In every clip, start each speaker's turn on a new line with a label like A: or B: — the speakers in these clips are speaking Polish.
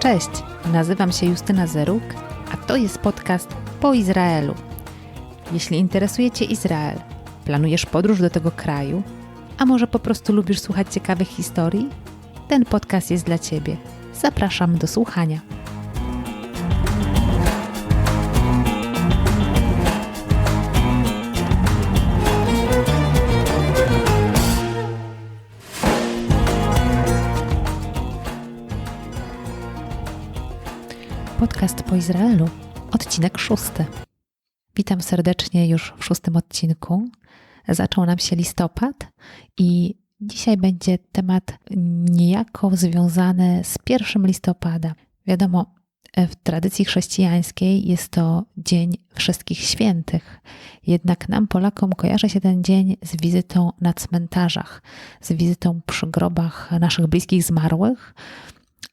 A: Cześć, nazywam się Justyna Zeruk, a to jest podcast Po Izraelu. Jeśli interesuje Cię Izrael, planujesz podróż do tego kraju, a może po prostu lubisz słuchać ciekawych historii, ten podcast jest dla Ciebie. Zapraszam do słuchania. Po Izraelu, odcinek szósty. Witam serdecznie już w szóstym odcinku. Zaczął nam się listopad i dzisiaj będzie temat niejako związany z pierwszym listopada. Wiadomo, w tradycji chrześcijańskiej jest to Dzień Wszystkich Świętych. Jednak nam, Polakom, kojarzy się ten dzień z wizytą na cmentarzach, z wizytą przy grobach naszych bliskich zmarłych,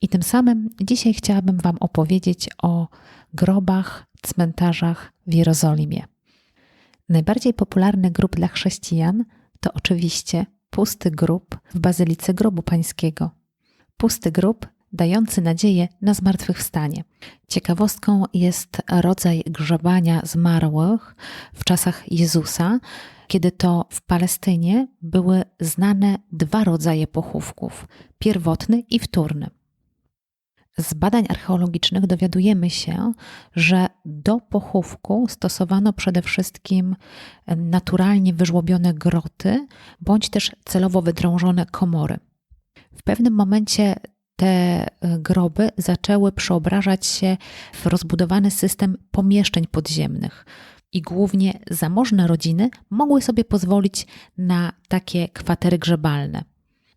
A: i tym samym dzisiaj chciałabym Wam opowiedzieć o grobach, cmentarzach w Jerozolimie. Najbardziej popularny grób dla chrześcijan to oczywiście pusty grób w Bazylice Grobu Pańskiego. Pusty grób dający nadzieję na zmartwychwstanie. Ciekawostką jest rodzaj grzebania zmarłych w czasach Jezusa, kiedy to w Palestynie były znane dwa rodzaje pochówków: pierwotny i wtórny. Z badań archeologicznych dowiadujemy się, że do pochówku stosowano przede wszystkim naturalnie wyżłobione groty bądź też celowo wydrążone komory. W pewnym momencie te e, groby zaczęły przeobrażać się w rozbudowany system pomieszczeń podziemnych. I głównie zamożne rodziny mogły sobie pozwolić na takie kwatery grzebalne.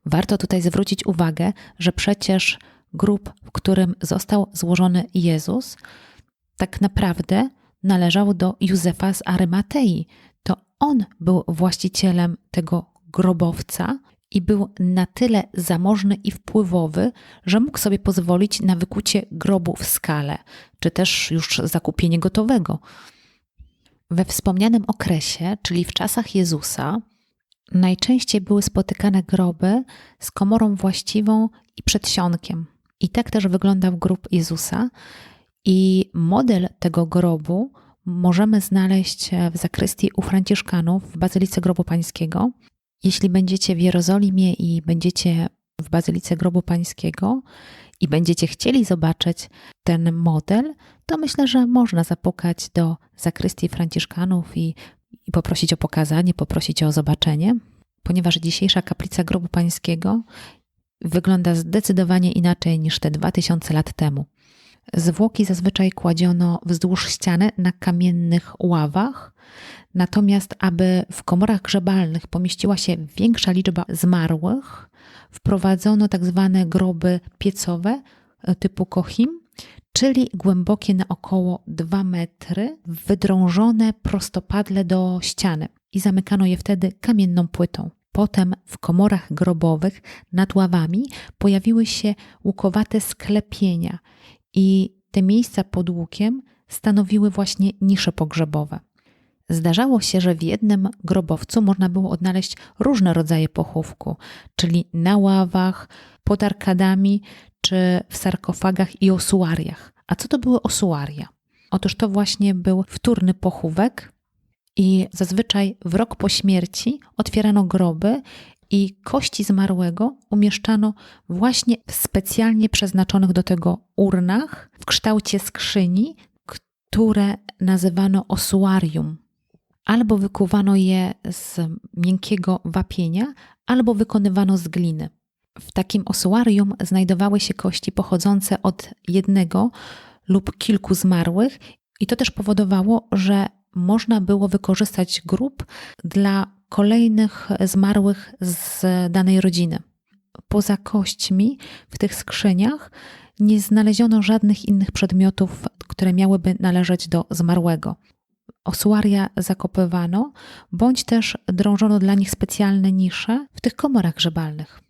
A: Warto tutaj zwrócić uwagę, że przecież grób, w którym został złożony Jezus, tak naprawdę należał do Józefa z Arymatei. To on był właścicielem tego grobowca i był na tyle zamożny i wpływowy, że mógł sobie pozwolić na wykucie grobu w skale, czy też już zakupienie gotowego. We wspomnianym okresie, czyli w czasach Jezusa, najczęściej były spotykane groby z komorą właściwą i przedsionkiem. I tak też wyglądał grób Jezusa. I model tego grobu możemy znaleźć w zakrystii u Franciszkanów w Bazylice Grobu Pańskiego. Jeśli będziecie w Jerozolimie i będziecie w Bazylice Grobu Pańskiego i będziecie chcieli zobaczyć ten model, to myślę, że można zapukać do zakrystii Franciszkanów i, i poprosić o pokazanie, poprosić o zobaczenie, ponieważ dzisiejsza kaplica Grobu Pańskiego wygląda zdecydowanie inaczej niż te 2000 lat temu. Zwłoki zazwyczaj kładziono wzdłuż ściany na kamiennych ławach, natomiast aby w komorach grzebalnych pomieściła się większa liczba zmarłych, wprowadzono tak zwane groby piecowe e, typu Kohim, czyli głębokie na około 2 metry, wydrążone prostopadle do ściany i zamykano je wtedy kamienną płytą. Potem w komorach grobowych nad ławami pojawiły się łukowate sklepienia i te miejsca pod łukiem stanowiły właśnie nisze pogrzebowe. Zdarzało się, że w jednym grobowcu można było odnaleźć różne rodzaje pochówku, czyli na ławach, pod arkadami czy w sarkofagach i osuariach. A co to były osuaria? Otóż to właśnie był wtórny pochówek, i zazwyczaj w rok po śmierci otwierano groby i kości zmarłego umieszczano właśnie w specjalnie przeznaczonych do tego urnach w kształcie skrzyni, które nazywano osuarium. Albo wykuwano je z miękkiego wapienia, albo wykonywano z gliny. W takim osuarium znajdowały się kości pochodzące od jednego lub kilku zmarłych, i to też powodowało, że można było wykorzystać grób dla kolejnych zmarłych z danej rodziny. Poza kośćmi w tych skrzyniach nie znaleziono żadnych innych przedmiotów, które miałyby należeć do zmarłego. Osuaria zakopywano, bądź też drążono dla nich specjalne nisze w tych komorach grzebalnych.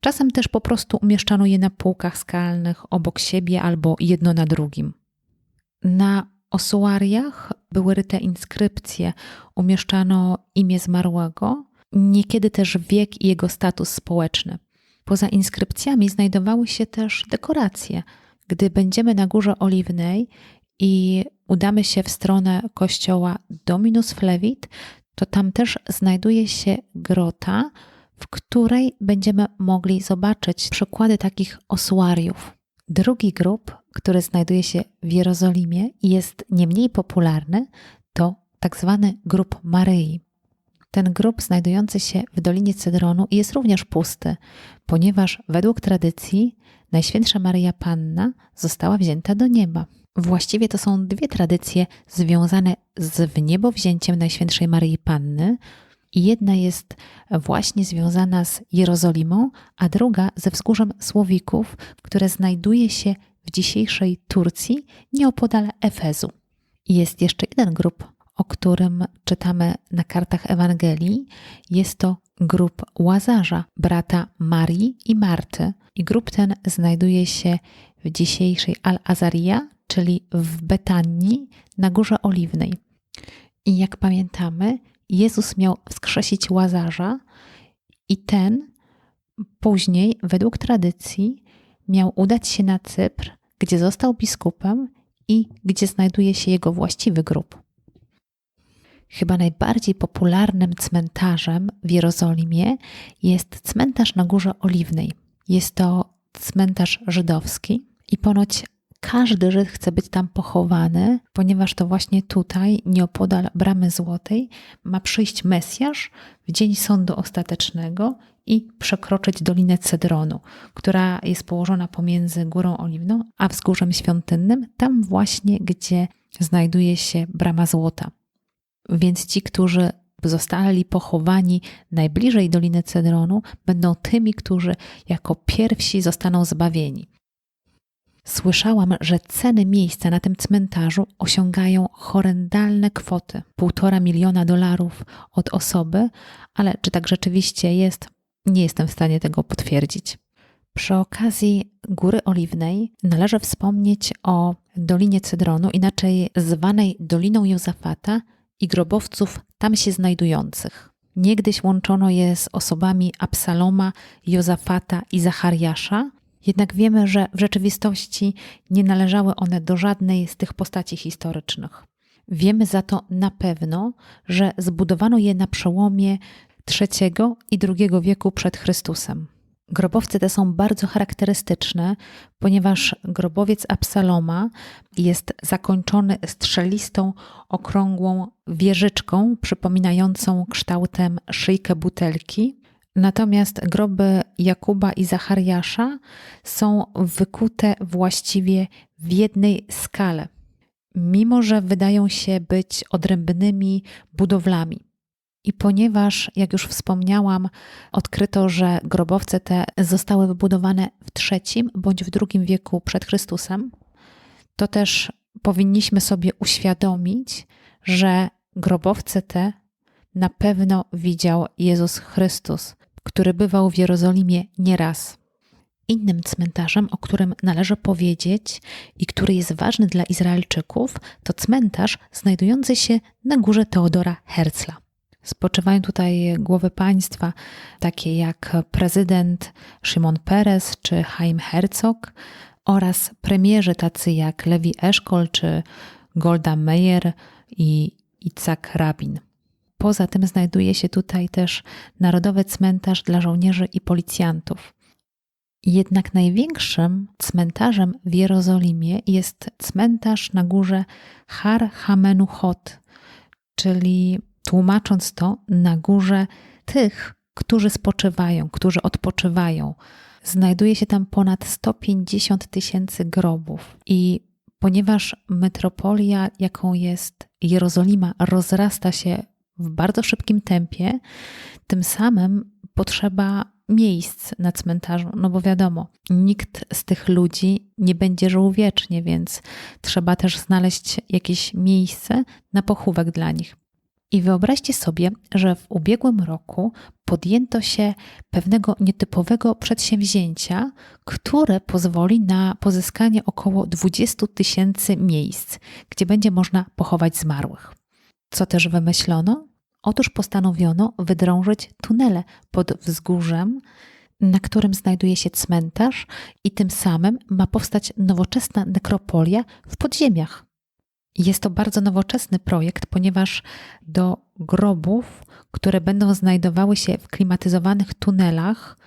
A: Czasem też po prostu umieszczano je na półkach skalnych obok siebie albo jedno na drugim. Na osuariach były ryte inskrypcje, umieszczano imię zmarłego, niekiedy też wiek i jego status społeczny. Poza inskrypcjami znajdowały się też dekoracje. Gdy będziemy na Górze Oliwnej i udamy się w stronę kościoła Dominus Flevit, to tam też znajduje się grota, w której będziemy mogli zobaczyć przykłady takich osuariów. Drugi grób, który znajduje się w Jerozolimie i jest nie mniej popularny, to tak zwany grób Maryi. Ten grób znajdujący się w Dolinie Cedronu jest również pusty, ponieważ według tradycji Najświętsza Maryja Panna została wzięta do nieba. Właściwie to są dwie tradycje związane z wniebowzięciem Najświętszej Maryi Panny. I jedna jest właśnie związana z Jerozolimą, a druga ze wzgórzem Słowików, które znajduje się w dzisiejszej Turcji, nieopodal Efezu. Jest jeszcze jeden grup, o którym czytamy na kartach Ewangelii. Jest to grup Łazarza, brata Marii i Marty. I grup ten znajduje się w dzisiejszej Al-Azaria, czyli w Betanii na Górze Oliwnej. I jak pamiętamy, Jezus miał wskrzesić Łazarza i ten później, według tradycji, miał udać się na Cypr, gdzie został biskupem i gdzie znajduje się jego właściwy grób. Chyba najbardziej popularnym cmentarzem w Jerozolimie jest cmentarz na Górze Oliwnej. Jest to cmentarz żydowski i ponoć każdy Żyd chce być tam pochowany, ponieważ to właśnie tutaj, nieopodal Bramy Złotej, ma przyjść Mesjasz w dzień sądu ostatecznego i przekroczyć Dolinę Cedronu, która jest położona pomiędzy Górą Oliwną a Wzgórzem Świątynnym, tam właśnie, gdzie znajduje się Brama Złota. Więc ci, którzy zostali pochowani najbliżej Doliny Cedronu, będą tymi, którzy jako pierwsi zostaną zbawieni. Słyszałam, że ceny miejsca na tym cmentarzu osiągają horrendalne kwoty półtora miliona dolarów od osoby, ale czy tak rzeczywiście jest, nie jestem w stanie tego potwierdzić. Przy okazji Góry Oliwnej należy wspomnieć o Dolinie Cedronu, inaczej zwanej Doliną Józafata i grobowców tam się znajdujących. Niegdyś łączono je z osobami Absaloma, Jozafata i Zachariasza, jednak wiemy, że w rzeczywistości nie należały one do żadnej z tych postaci historycznych. Wiemy za to na pewno, że zbudowano je na przełomie III i II wieku przed Chrystusem. Grobowce te są bardzo charakterystyczne, ponieważ grobowiec Absaloma jest zakończony strzelistą, okrągłą wieżyczką przypominającą kształtem szyjkę butelki, Natomiast groby Jakuba i Zachariasza są wykute właściwie w jednej skale, mimo że wydają się być odrębnymi budowlami. I ponieważ, jak już wspomniałam, odkryto, że grobowce te zostały wybudowane w III bądź w II wieku przed Chrystusem, to też powinniśmy sobie uświadomić, że grobowce te na pewno widział Jezus Chrystus, który bywał w Jerozolimie nieraz. Innym cmentarzem, o którym należy powiedzieć i który jest ważny dla Izraelczyków, to cmentarz znajdujący się na górze Teodora Herzla. Spoczywają tutaj głowy państwa, takie jak prezydent Szymon Peres czy Chaim Herzog oraz premierzy tacy jak Lewi Eszkol czy Golda Meir i Itzak Rabin. Poza tym znajduje się tutaj też Narodowy Cmentarz dla Żołnierzy i Policjantów. Jednak największym cmentarzem w Jerozolimie jest cmentarz na górze Har Hamenuchot, czyli tłumacząc to, na górze tych, którzy spoczywają, którzy odpoczywają. Znajduje się tam ponad 150 tysięcy grobów i ponieważ metropolia, jaką jest Jerozolima, rozrasta się w bardzo szybkim tempie, tym samym potrzeba miejsc na cmentarzu, no bo wiadomo, nikt z tych ludzi nie będzie żył wiecznie, więc trzeba też znaleźć jakieś miejsce na pochówek dla nich. I wyobraźcie sobie, że w ubiegłym roku podjęto się pewnego nietypowego przedsięwzięcia, które pozwoli na pozyskanie około 20 tysięcy miejsc, gdzie będzie można pochować zmarłych. Co też wymyślono? Otóż postanowiono wydrążyć tunele pod wzgórzem, na którym znajduje się cmentarz, i tym samym ma powstać nowoczesna nekropolia w podziemiach. Jest to bardzo nowoczesny projekt, ponieważ do grobów, które będą znajdowały się w klimatyzowanych tunelach,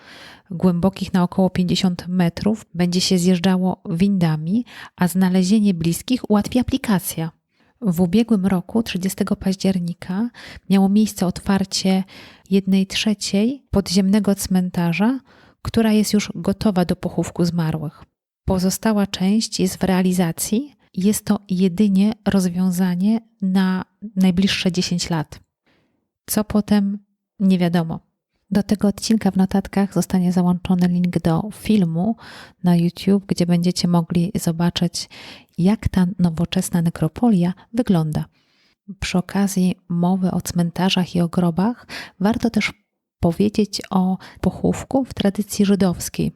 A: głębokich na około 50 metrów, będzie się zjeżdżało windami, a znalezienie bliskich ułatwi aplikacja. W ubiegłym roku, 30 października, miało miejsce otwarcie jednej trzeciej podziemnego cmentarza, która jest już gotowa do pochówku zmarłych. Pozostała część jest w realizacji. Jest to jedynie rozwiązanie na najbliższe 10 lat. Co potem, nie wiadomo. Do tego odcinka w notatkach zostanie załączony link do filmu na YouTube, gdzie będziecie mogli zobaczyć, jak ta nowoczesna nekropolia wygląda. Przy okazji mowy o cmentarzach i o grobach, warto też powiedzieć o pochówku w tradycji żydowskiej.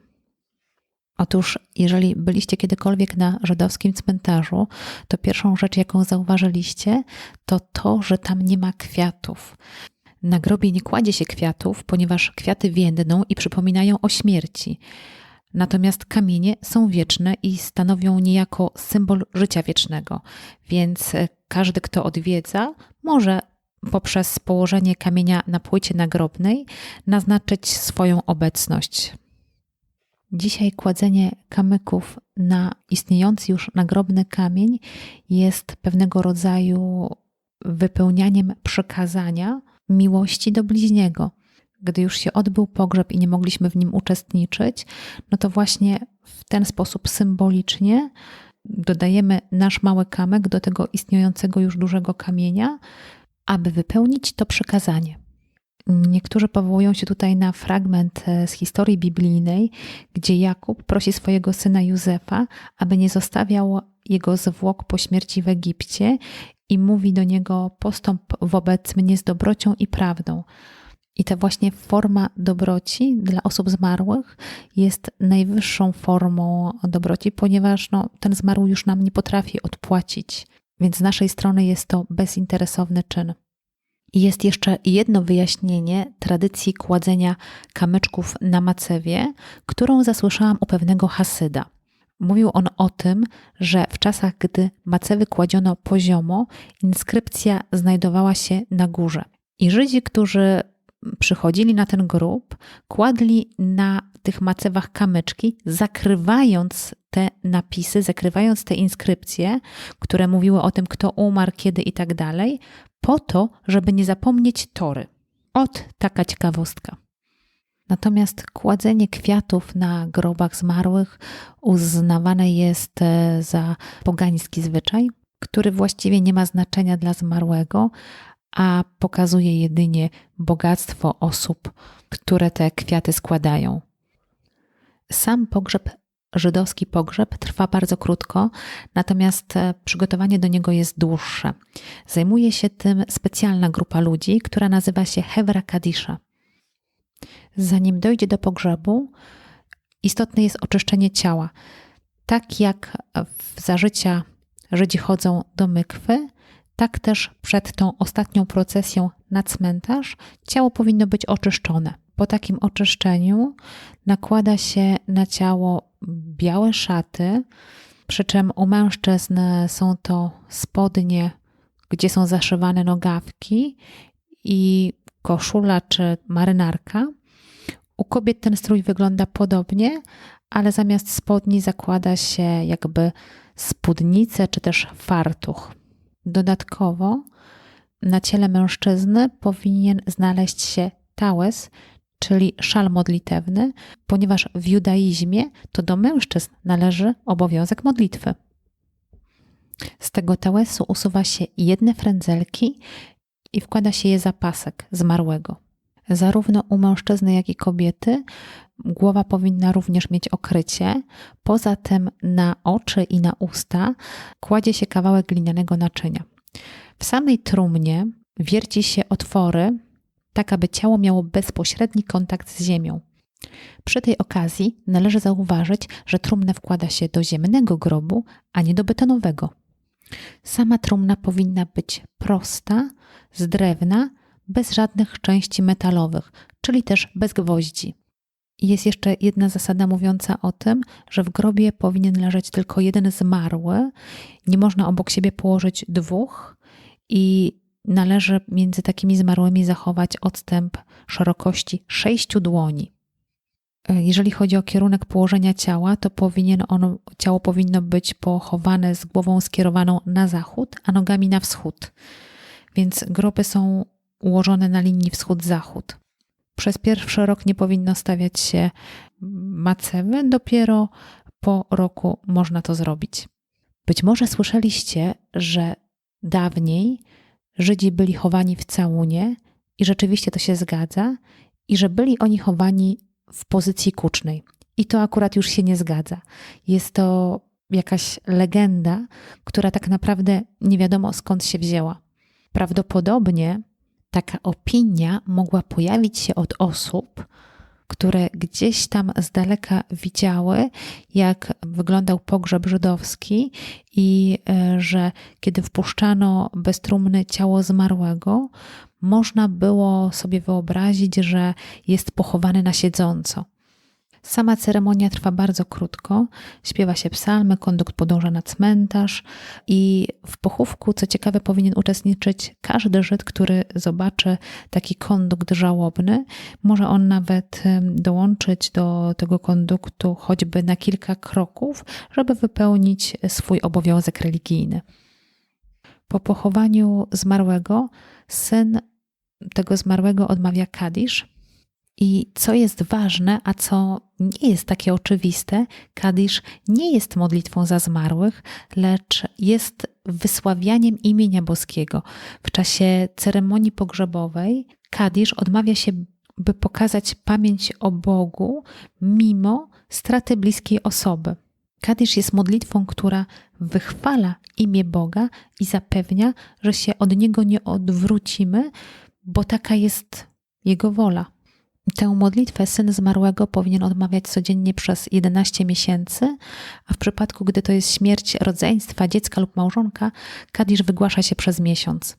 A: Otóż, jeżeli byliście kiedykolwiek na żydowskim cmentarzu, to pierwszą rzecz, jaką zauważyliście, to to, że tam nie ma kwiatów. Na grobie nie kładzie się kwiatów, ponieważ kwiaty więdną i przypominają o śmierci. Natomiast kamienie są wieczne i stanowią niejako symbol życia wiecznego, więc każdy, kto odwiedza, może poprzez położenie kamienia na płycie nagrobnej naznaczyć swoją obecność. Dzisiaj kładzenie kamyków na istniejący już nagrobny kamień jest pewnego rodzaju wypełnianiem przekazania miłości do bliźniego. Gdy już się odbył pogrzeb i nie mogliśmy w nim uczestniczyć, no to właśnie w ten sposób symbolicznie dodajemy nasz mały kamek do tego istniejącego już dużego kamienia, aby wypełnić to przekazanie. Niektórzy powołują się tutaj na fragment e, z historii biblijnej, gdzie Jakub prosi swojego syna Józefa, aby nie zostawiał jego zwłok po śmierci w Egipcie i mówi do niego: Postąp wobec mnie z dobrocią i prawdą. I ta właśnie forma dobroci dla osób zmarłych jest najwyższą formą dobroci, ponieważ no, ten zmarły już nam nie potrafi odpłacić. Więc z naszej strony jest to bezinteresowny czyn. I jest jeszcze jedno wyjaśnienie tradycji kładzenia kamyczków na macewie, którą zasłyszałam u pewnego Hasyda. Mówił on o tym, że w czasach, gdy macewy kładziono poziomo, inskrypcja znajdowała się na górze. I Żydzi, którzy przychodzili na ten grób, kładli na tych macewach kamyczki, zakrywając te napisy, zakrywając te inskrypcje, które mówiły o tym, kto umarł, kiedy i tak dalej, po to, żeby nie zapomnieć tory. Ot taka ciekawostka. Natomiast kładzenie kwiatów na grobach zmarłych uznawane jest e, za pogański zwyczaj, który właściwie nie ma znaczenia dla zmarłego, a pokazuje jedynie bogactwo osób, które te kwiaty składają. Sam pogrzeb, żydowski pogrzeb, trwa bardzo krótko, natomiast e, przygotowanie do niego jest dłuższe. Zajmuje się tym specjalna grupa ludzi, która nazywa się Hevra Kadisha. Zanim dojdzie do pogrzebu, istotne jest oczyszczenie ciała. Tak jak w zażycia Żydzi chodzą do mykwy, tak też przed tą ostatnią procesją na cmentarz ciało powinno być oczyszczone. Po takim oczyszczeniu nakłada się na ciało białe szaty, przy czym u mężczyzn są to spodnie, gdzie są zaszywane nogawki i koszula czy marynarka. U kobiet ten strój wygląda podobnie, ale zamiast spodni zakłada się jakby spódnicę czy też fartuch. Dodatkowo na ciele mężczyzny powinien znaleźć się tałes, czyli szal modlitewny, ponieważ w judaizmie to do mężczyzn należy obowiązek modlitwy. Z tego tałesu usuwa się jedne frędzelki i wkłada się je za pasek zmarłego. Zarówno u mężczyzny, jak i kobiety głowa powinna również mieć okrycie. Poza tym na oczy i na usta kładzie się kawałek glinianego naczynia. W samej trumnie wierci się otwory, tak aby ciało miało bezpośredni kontakt z ziemią. Przy tej okazji należy zauważyć, że trumnę wkłada się do ziemnego grobu, a nie do betonowego. Sama trumna powinna być prosta, z drewna, bez żadnych części metalowych, czyli też bez gwoździ. Jest jeszcze jedna zasada mówiąca o tym, że w grobie powinien leżeć tylko jeden zmarły, nie można obok siebie położyć dwóch i należy między takimi zmarłymi zachować odstęp szerokości sześciu dłoni. Jeżeli chodzi o kierunek położenia ciała, to powinien ciało powinno być pochowane z głową skierowaną na zachód, a nogami na wschód. Więc groby są ułożone na linii wschód-zachód. Przez pierwszy rok nie powinno stawiać się macewy, dopiero po roku można to zrobić. Być może słyszeliście, że dawniej Żydzi byli chowani w całunie i rzeczywiście to się zgadza, i że byli oni chowani w pozycji kucznej. I to akurat już się nie zgadza. Jest to jakaś legenda, która tak naprawdę nie wiadomo skąd się wzięła. Prawdopodobnie taka opinia mogła pojawić się od osób, które gdzieś tam z daleka widziały, jak wyglądał pogrzeb żydowski i e, że kiedy wpuszczano bez trumny ciało zmarłego, można było sobie wyobrazić, że jest pochowany na siedząco. Sama ceremonia trwa bardzo krótko. Śpiewa się psalmy, kondukt podąża na cmentarz i w pochówku, co ciekawe, powinien uczestniczyć każdy Żyd, który zobaczy taki kondukt żałobny. Może on nawet dołączyć do tego konduktu choćby na kilka kroków, żeby wypełnić swój obowiązek religijny. Po pochowaniu zmarłego syn tego zmarłego odmawia kadisz, i co jest ważne, a co nie jest takie oczywiste, Kadisz nie jest modlitwą za zmarłych, lecz jest wysławianiem imienia boskiego. W czasie ceremonii pogrzebowej Kadisz odmawia się, by pokazać pamięć o Bogu mimo straty bliskiej osoby. Kadisz jest modlitwą, która wychwala imię Boga i zapewnia, że się od Niego nie odwrócimy, bo taka jest Jego wola. Tę modlitwę syn zmarłego powinien odmawiać codziennie przez 11 miesięcy, a w przypadku, gdy to jest śmierć rodzeństwa, dziecka lub małżonka, kadisz wygłasza się przez miesiąc.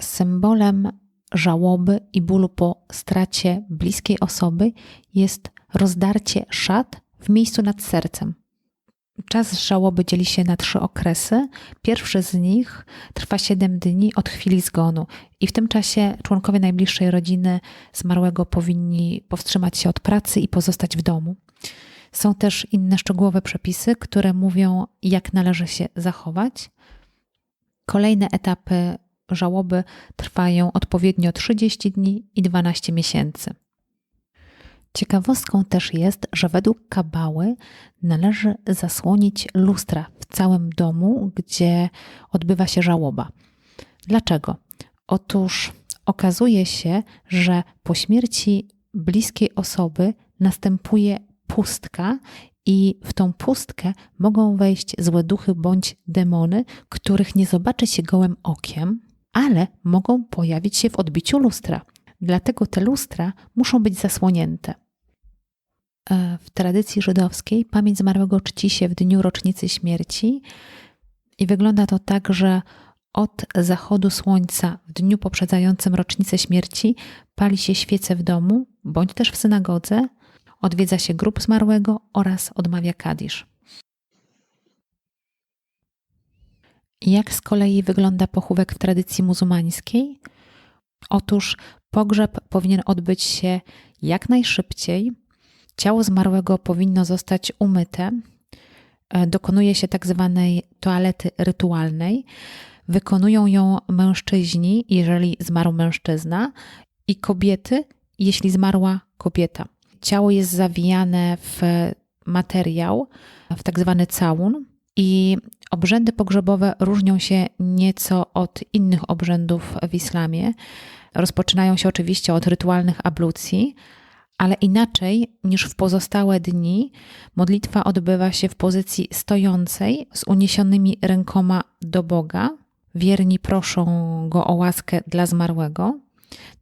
A: Symbolem żałoby i bólu po stracie bliskiej osoby jest rozdarcie szat w miejscu nad sercem. Czas żałoby dzieli się na trzy okresy. Pierwszy z nich trwa 7 dni od chwili zgonu, i w tym czasie członkowie najbliższej rodziny zmarłego powinni powstrzymać się od pracy i pozostać w domu. Są też inne szczegółowe przepisy, które mówią, jak należy się zachować. Kolejne etapy żałoby trwają odpowiednio 30 dni i 12 miesięcy. Ciekawostką też jest, że według kabały należy zasłonić lustra w całym domu, gdzie odbywa się żałoba. Dlaczego? Otóż okazuje się, że po śmierci bliskiej osoby następuje pustka i w tą pustkę mogą wejść złe duchy bądź demony, których nie zobaczy się gołym okiem, ale mogą pojawić się w odbiciu lustra. Dlatego te lustra muszą być zasłonięte. E, w tradycji żydowskiej pamięć zmarłego czci się w dniu rocznicy śmierci i wygląda to tak, że od zachodu słońca w dniu poprzedzającym rocznicę śmierci pali się świece w domu bądź też w synagodze, odwiedza się grób zmarłego oraz odmawia kadisz. Jak z kolei wygląda pochówek w tradycji muzułmańskiej? Otóż pogrzeb powinien odbyć się jak najszybciej, Ciało zmarłego powinno zostać umyte. E, dokonuje się tak zwanej toalety rytualnej. Wykonują ją mężczyźni, jeżeli zmarł mężczyzna, i kobiety, jeśli zmarła kobieta. Ciało jest zawijane w materiał, w tak zwany całun, i obrzędy pogrzebowe różnią się nieco od innych obrzędów w islamie. Rozpoczynają się oczywiście od rytualnych ablucji, ale inaczej niż w pozostałe dni, modlitwa odbywa się w pozycji stojącej z uniesionymi rękoma do Boga. wierni proszą go o łaskę dla zmarłego.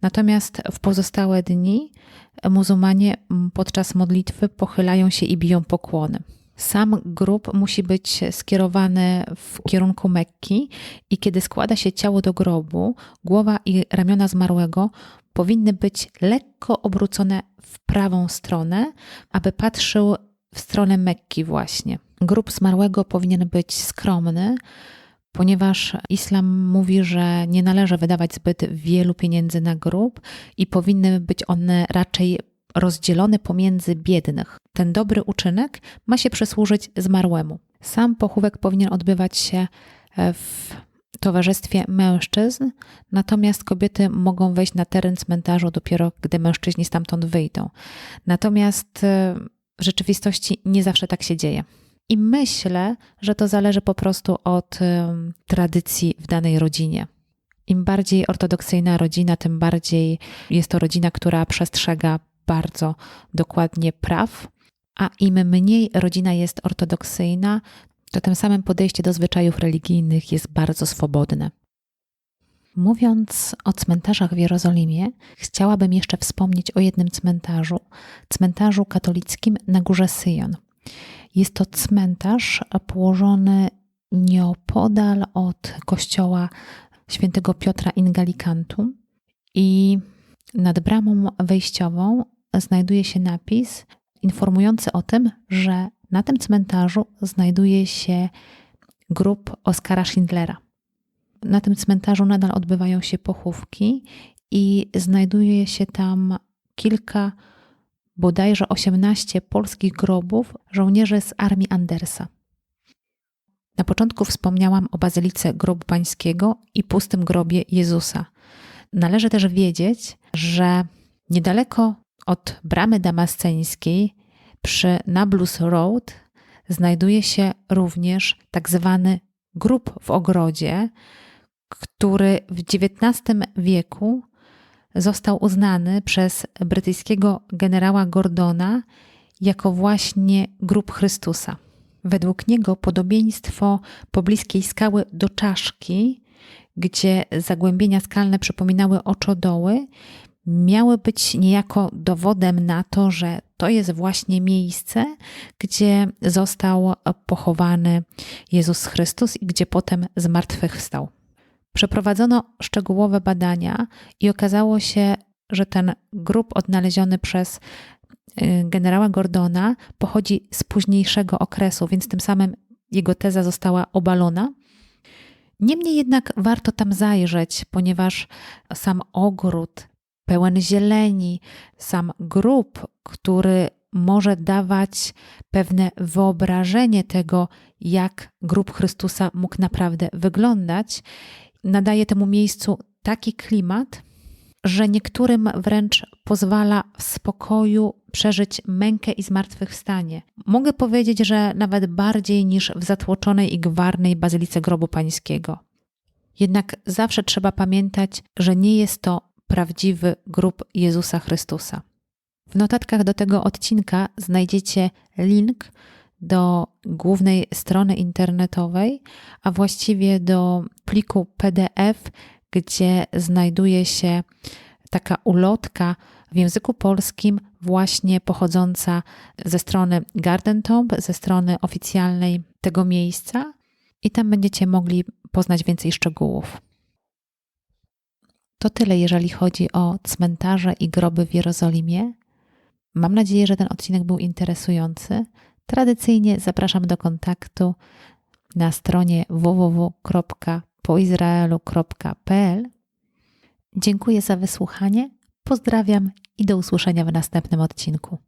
A: Natomiast w pozostałe dni muzułmanie podczas modlitwy pochylają się i biją pokłony. Sam grób musi być skierowany w kierunku Mekki i kiedy składa się ciało do grobu, głowa i ramiona zmarłego powinny być lekko obrócone w prawą stronę, aby patrzył w stronę Mekki właśnie. Grób zmarłego powinien być skromny, ponieważ islam mówi, że nie należy wydawać zbyt wielu pieniędzy na grób i powinny być one raczej rozdzielone pomiędzy biednych. Ten dobry uczynek ma się przysłużyć zmarłemu. Sam pochówek powinien odbywać się e, w towarzystwie mężczyzn, natomiast kobiety mogą wejść na teren cmentarza dopiero, gdy mężczyźni stamtąd wyjdą. Natomiast e, w rzeczywistości nie zawsze tak się dzieje. I myślę, że to zależy po prostu od um, tradycji w danej rodzinie. Im bardziej ortodoksyjna rodzina, tym bardziej jest to rodzina, która przestrzega bardzo dokładnie praw, a im mniej rodzina jest ortodoksyjna, to tym samym podejście do zwyczajów religijnych jest bardzo swobodne. Mówiąc o cmentarzach w Jerozolimie, chciałabym jeszcze wspomnieć o jednym cmentarzu, cmentarzu katolickim na górze Syjon. Jest to cmentarz położony nieopodal od kościoła świętego Piotra Ingalikantu i nad bramą wejściową znajduje się napis informujący o tym, że na tym cmentarzu znajduje się grób Oskara Schindlera. Na tym cmentarzu nadal odbywają się pochówki i znajduje się tam kilka, bodajże 18 polskich grobów żołnierzy z armii Andersa. Na początku wspomniałam o bazylice grobu pańskiego i pustym grobie Jezusa. Należy też wiedzieć, że niedaleko od bramy damasceńskiej przy Nablus Road znajduje się również tak zwany grób w ogrodzie, który w XIX wieku został uznany przez brytyjskiego generała Gordona jako właśnie grób Chrystusa. Według niego podobieństwo pobliskiej skały do czaszki, gdzie zagłębienia skalne przypominały oczodoły, miały być niejako dowodem na to, że to jest właśnie miejsce, gdzie został pochowany Jezus Chrystus i gdzie potem zmartwychwstał. Przeprowadzono szczegółowe badania i okazało się, że ten grób odnaleziony przez y, generała Gordona pochodzi z późniejszego okresu, więc tym samym jego teza została obalona. Niemniej jednak warto tam zajrzeć, ponieważ sam ogród pełen zieleni, sam grób, który może dawać pewne wyobrażenie tego, jak grób Chrystusa mógł naprawdę wyglądać, nadaje temu miejscu taki klimat, że niektórym wręcz pozwala w spokoju przeżyć mękę i zmartwychwstanie. Mogę powiedzieć, że nawet bardziej niż w zatłoczonej i gwarnej bazylice grobu pańskiego. Jednak zawsze trzeba pamiętać, że nie jest to prawdziwy grób Jezusa Chrystusa. W notatkach do tego odcinka znajdziecie link do głównej strony internetowej, a właściwie do pliku PDF, gdzie znajduje się taka ulotka w języku polskim, właśnie pochodząca ze strony Garden Tomb, ze strony oficjalnej tego miejsca, i tam będziecie mogli poznać więcej szczegółów. To tyle, jeżeli chodzi o cmentarze i groby w Jerozolimie. Mam nadzieję, że ten odcinek był interesujący. Tradycyjnie zapraszam do kontaktu na stronie www.poizraelu.pl. Dziękuję za wysłuchanie, pozdrawiam i do usłyszenia w następnym odcinku.